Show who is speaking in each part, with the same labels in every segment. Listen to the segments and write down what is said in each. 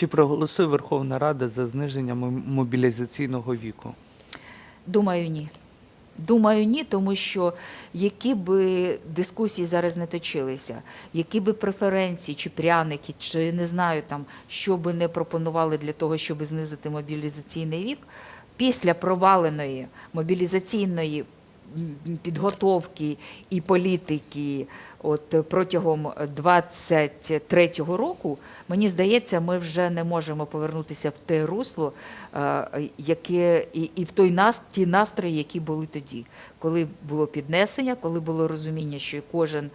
Speaker 1: Чи проголосує Верховна Рада за зниження мобілізаційного віку?
Speaker 2: Думаю, ні. Думаю, ні, тому що які би дискусії зараз не точилися, які би преференції чи пряники, чи не знаю там, що би не пропонували для того, щоб знизити мобілізаційний вік, після проваленої мобілізаційної підготовки і політики. От е, протягом 23-го року, мені здається, ми вже не можемо повернутися в те русло, е, яке і, і в той нас, ті настрої, які були тоді, коли було піднесення, коли було розуміння, що кожен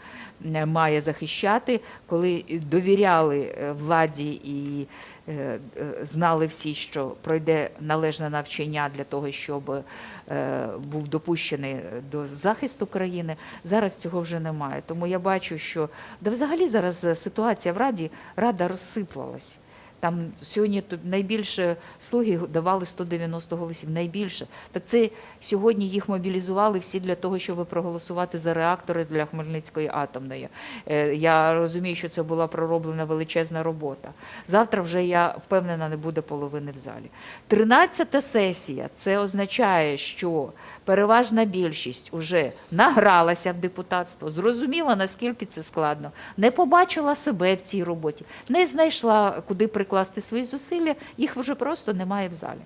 Speaker 2: е, має захищати, коли довіряли владі і знали всі, що пройде належне навчання для того, щоб е, був допущений до захисту країни. Зараз цього вже немає. Тому я бачу, що да взагалі зараз е, ситуація в Раді, Рада розсиплалась. Там сьогодні найбільше слуги давали 190 голосів, найбільше. Так це сьогодні їх мобілізували всі для того, щоб проголосувати за реактори для Хмельницької атомної. Е, Я розумію, що це була пророблена величезна робота. Завтра вже я впевнена, не буде половини в залі. Тринадцята сесія це означає, що переважна більшість уже награлася в депутатство, зрозуміла, наскільки це складно, не побачила себе в цій роботі, не знайшла, куди прикласти свої зусилля, їх вже просто немає в залі.